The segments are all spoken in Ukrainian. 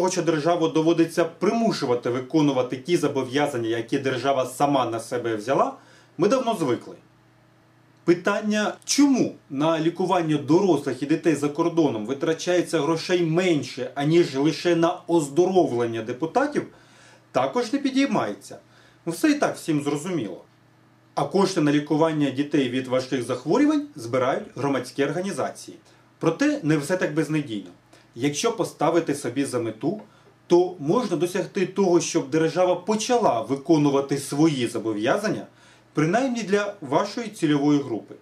того, що державу доводиться примушувати виконувати ті зобов'язання, які держава сама на себе взяла, ми давно звикли. Питання, чому на лікування дорослих і дітей за кордоном витрачається грошей менше, аніж лише на оздоровлення депутатів, також не підіймається. Ну, Все і так всім зрозуміло. А кошти на лікування дітей від важких захворювань збирають громадські організації. Проте не все так безнадійно. Якщо поставити собі за мету, то можна досягти того, щоб держава почала виконувати свої зобов'язання, принаймні для вашої цільової групи.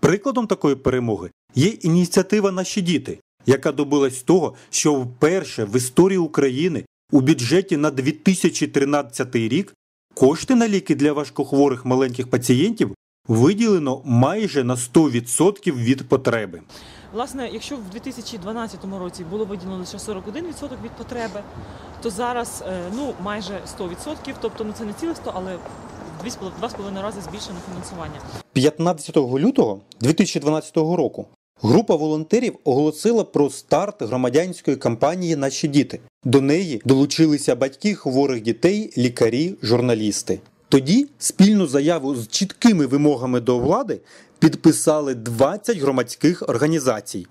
Прикладом такої перемоги є ініціатива Наші діти, яка добилась того, що вперше в історії України у бюджеті на 2013 рік кошти на ліки для важкохворих маленьких пацієнтів виділено майже на 100% від потреби. Власне, якщо в 2012 році було виділено лише 41% від потреби, то зараз е, ну майже 100%, тобто ну це не ціле 100, але в 2,5 рази збільшено фінансування. 15 лютого 2012 року група волонтерів оголосила про старт громадянської кампанії Наші діти. До неї долучилися батьки хворих дітей, лікарі, журналісти. Тоді спільну заяву з чіткими вимогами до влади підписали 20 громадських організацій,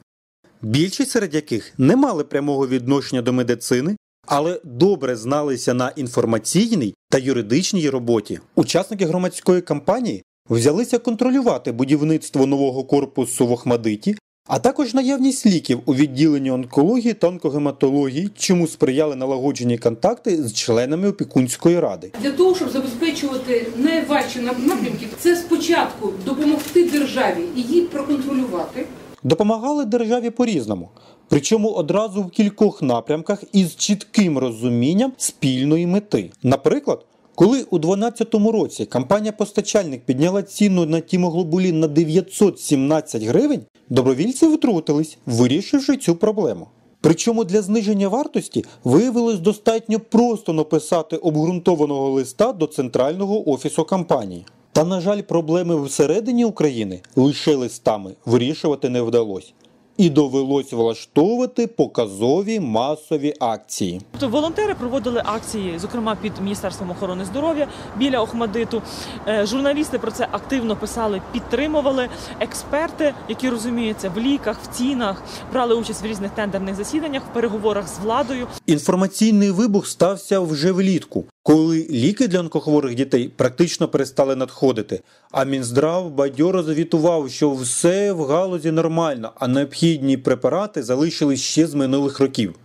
більшість серед яких не мали прямого відношення до медицини, але добре зналися на інформаційній та юридичній роботі. Учасники громадської кампанії взялися контролювати будівництво нового корпусу в Охмадиті, а також наявність ліків у відділенні онкології та онкогематології, чому сприяли налагоджені контакти з членами опікунської ради. Для того, щоб забезпечувати найважчі напрямки, це спочатку допомогти державі її проконтролювати. Допомагали державі по-різному, причому одразу в кількох напрямках із чітким розумінням спільної мети. Наприклад, коли у 2012 році компанія Постачальник підняла ціну на тімоглобулін на 917 гривень, добровільці втрутились, вирішивши цю проблему. Причому для зниження вартості виявилось достатньо просто написати обґрунтованого листа до центрального офісу компанії. Та, на жаль, проблеми всередині України лише листами вирішувати не вдалося. І довелось влаштовувати показові масові акції. Тобто волонтери проводили акції, зокрема під Міністерством охорони здоров'я біля Охмадиту. Е, Журналісти про це активно писали, підтримували. Експерти, які розуміються в ліках, в цінах, брали участь в різних тендерних засіданнях, в переговорах з владою. Інформаційний вибух стався вже влітку, коли ліки для онкохворих дітей практично перестали надходити. А Мінздрав бадьоро завітував, що все в галузі нормально, а необхідні препарати залишились ще з минулих років.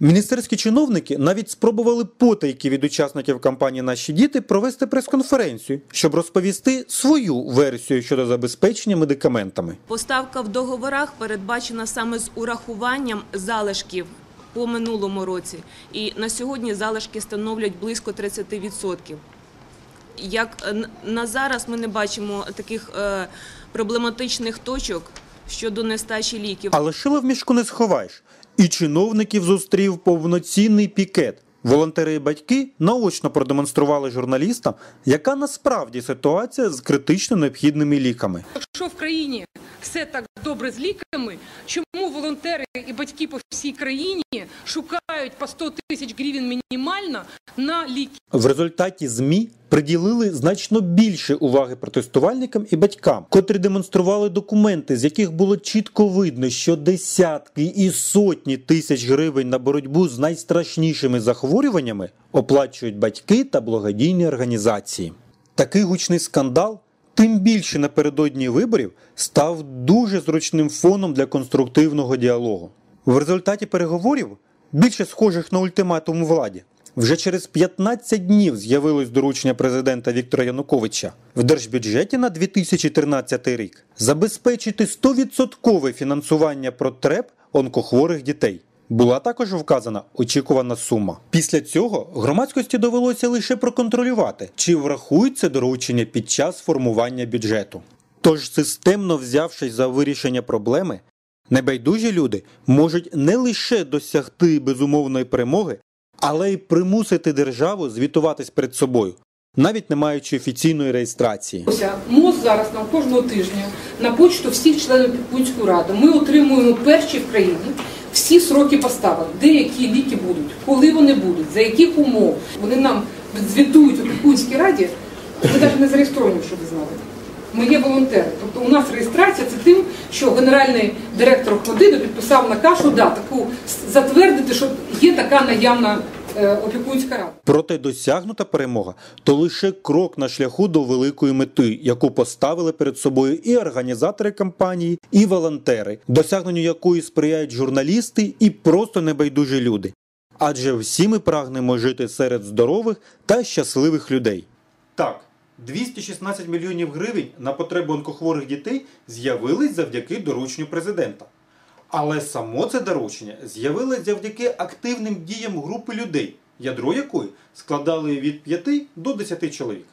Міністерські чиновники навіть спробували потайки від учасників кампанії Наші діти провести прес-конференцію, щоб розповісти свою версію щодо забезпечення медикаментами. Поставка в договорах передбачена саме з урахуванням залишків по минулому році. І на сьогодні залишки становлять близько 30%. Як е, на зараз ми не бачимо таких е, проблематичних точок щодо нестачі ліків. Але шила в мішку не сховаєш. І чиновників зустрів повноцінний пікет. Волонтери і батьки наочно продемонстрували журналістам, яка насправді ситуація з критично необхідними ліками. Якщо в країні все так добре з ліками, чому волонтери і батьки по всій країні шукають по 100 тисяч гривень мінімально на ліки? В результаті ЗМІ приділили значно більше уваги протестувальникам і батькам, котрі демонстрували документи, з яких було чітко видно, що десятки і сотні тисяч гривень на боротьбу з найстрашнішими захворюваннями оплачують батьки та благодійні організації. Такий гучний скандал. Тим більше напередодні виборів став дуже зручним фоном для конструктивного діалогу. В результаті переговорів, більше схожих на ультиматум владі, вже через 15 днів з'явилось доручення президента Віктора Януковича в держбюджеті на 2013 рік забезпечити 100% фінансування потреб онкохворих дітей. Була також вказана очікувана сума. Після цього громадськості довелося лише проконтролювати, чи врахується доручення під час формування бюджету. Тож, системно взявшись за вирішення проблеми, небайдужі люди можуть не лише досягти безумовної перемоги, але й примусити державу звітуватись перед собою, навіть не маючи офіційної реєстрації. МОЗ зараз нам кожного тижня на почту всіх членів Пікунської ради. Ми отримуємо перші в країні всі сроки поставок, де які ліки будуть, коли вони будуть, за яких умов. Вони нам звітують у Пікунській раді, ми навіть не зареєстровані, щоб ви знали. Ми є волонтери. Тобто у нас реєстрація це тим, що генеральний директор Охмадиту підписав наказ, що да, таку затвердити, що є така наявна опікунська рада. Проте досягнута перемога то лише крок на шляху до великої мети, яку поставили перед собою і організатори кампанії, і волонтери, досягненню якої сприяють журналісти і просто небайдужі люди. Адже всі ми прагнемо жити серед здорових та щасливих людей. Так, 216 мільйонів гривень на потребу онкохворих дітей з'явились завдяки дорученню президента. Але само це доручення з'явилось завдяки активним діям групи людей, ядро якої складали від 5 до 10 чоловік.